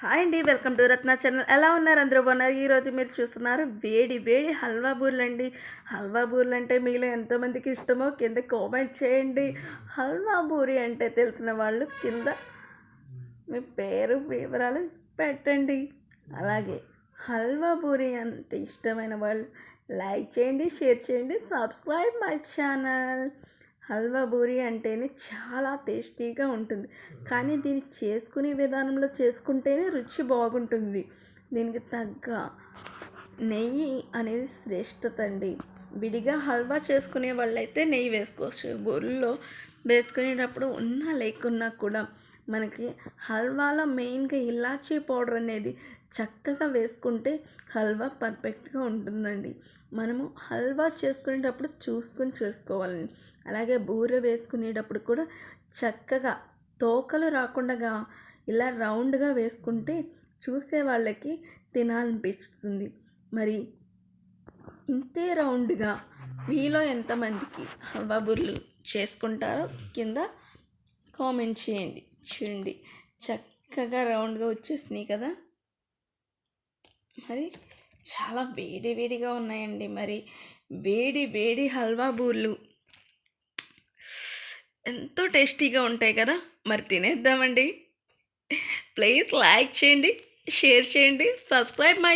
Hi అండి welcome to Ratna channel ఎలా ఉన్నారు? అందరూ బాగున్నారు? ఈరోజు మీరు చూస్తున్నారు వేడి వేడి హల్వా బూర్లు అండి. హల్వా బూర్లు అంటే మీలో ఎంతమందికి ఇష్టమో కింద కామెంట్ చేయండి. హల్వా బూరి అంటే తెలిసిన వాళ్ళు కింద మీ పేరు వివరాలు పెట్టండి. అలాగే హల్వా బూరి అంటే ఇష్టమైన వాళ్ళు లైక్ చేయండి షేర్ చేయండి subscribe my channel halwa boori అంటేనే చాలా టేస్టీగా ఉంటుంది. కానీ దీన్ని చేసుకునే విధానంలో చేసుకుంటేనే రుచి బాగుంటుంది. దీనికి తగ్గ నెయ్యి అనేది శ్రేష్టత అండి విడిగా హల్వా చేసుకునే వాళ్ళైతే నెయ్యి వేసుకోవచ్చు. బూరిలో వేసుకునేటప్పుడు ఉన్నా లేకున్నా కూడా మనకి హల్వాలో మెయిన్గా ఇలాచీ పౌడర్ అనేది చక్కగా వేసుకుంటే హల్వా పర్ఫెక్ట్గా ఉంటుందండి. మనము హల్వా చేసుకునేటప్పుడు చూసుకొని చేసుకోవాలండి అలాగే బూర వేసుకునేటప్పుడు కూడా చక్కగా తోకలు రాకుండా ఇలా రౌండ్గా వేసుకుంటే చూసే వాళ్ళకి తినాలనిపిస్తుంది. మరి ఇంతే రౌండ్గా మీలో ఎంతమందికి హల్వా బుర్లు చేసుకుంటారో కింద కామెంట్ చేయండి. చూడండి చక్కగా రౌండ్గా వచ్చేసినాయి కదా? మరి చాలా వేడి వేడిగా ఉన్నాయండి మరి. వేడి వేడి హల్వా బూర్లు. ఎంతో టేస్టీగా ఉంటాయి కదా? మరి తినేద్దామండి. ప్లీజ్ లైక్ చేయండి షేర్ చేయండి సబ్స్క్రైబ్ మై